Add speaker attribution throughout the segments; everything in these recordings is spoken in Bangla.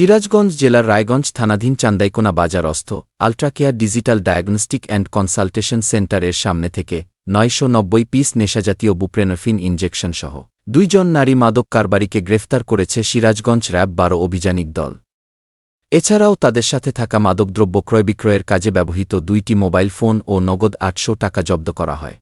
Speaker 1: সিরাজগঞ্জ জেলার রায়গঞ্জ থানাধীন Chandaikona বাজারস্থ ultracare digital diagnostic and consultation সেন্টারের সামনে থেকে নয়শো নব্বই পিস নেশাজাতীয় বুপ্রেনফিন ইনজেকশন সহ দুইজন নারী মাদক কারবারিকে গ্রেফতার করেছে সিরাজগঞ্জ র্যাব বারো অভিযানিক দল। এছাড়াও তাদের সাথে থাকা মাদকদ্রব্য ক্রয় বিক্রয়ের কাজে ব্যবহৃত দুইটি মোবাইল ফোন ও নগদ আটশো টাকা জব্দ করা হয়।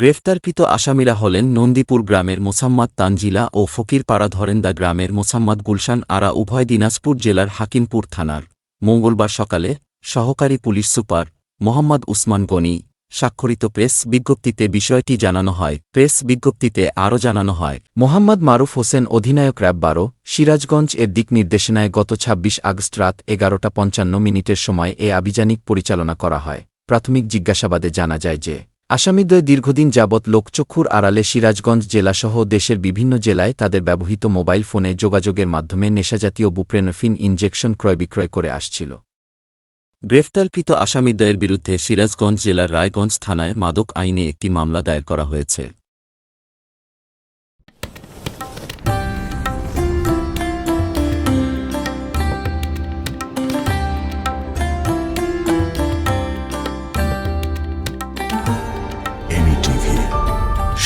Speaker 1: গ্রেফতারকৃত আসামিরা হলেন নন্দীপুর গ্রামের মোসাম্মদ তানজিলা ও ফকিরপাড়া ধরেন্দা গ্রামের মোসাম্মদ গুলশান আরা উভয় দিনাজপুর জেলার হাকিমপুর থানার। মঙ্গলবার সকালে সহকারী পুলিশ সুপার মোহাম্মদ উসমান গনি স্বাক্ষরিত প্রেস বিজ্ঞপ্তিতে বিষয়টি জানানো হয়। প্রেস বিজ্ঞপ্তিতে আরও জানানো হয়, মোহাম্মদ মারুফ হোসেন অধিনায়ক র্যাব বারো, সিরাজগঞ্জ এর দিক নির্দেশনায় গত ২৬ আগস্ট রাত এগারোটা পঞ্চান্ন মিনিটের সময় এ আভিযানিক পরিচালনা করা হয়। প্রাথমিক জিজ্ঞাসাবাদে জানা যায় যে আসামিদ্বয় দীর্ঘদিন যাবৎ লোকচক্ষুর আড়ালে সিরাজগঞ্জ জেলাসহ দেশের বিভিন্ন জেলায় তাদের ব্যবহৃত মোবাইল ফোনে যোগাযোগের মাধ্যমে নেশাজাতীয় বুপ্রেনোফিন ইনজেকশন ক্রয় বিক্রয় করে আসছিল। গ্রেফতারকৃত আসামিদ্বয়ের বিরুদ্ধে সিরাজগঞ্জ জেলার রায়গঞ্জ থানায় মাদক আইনে একটি মামলা দায়ের করা হয়েছে।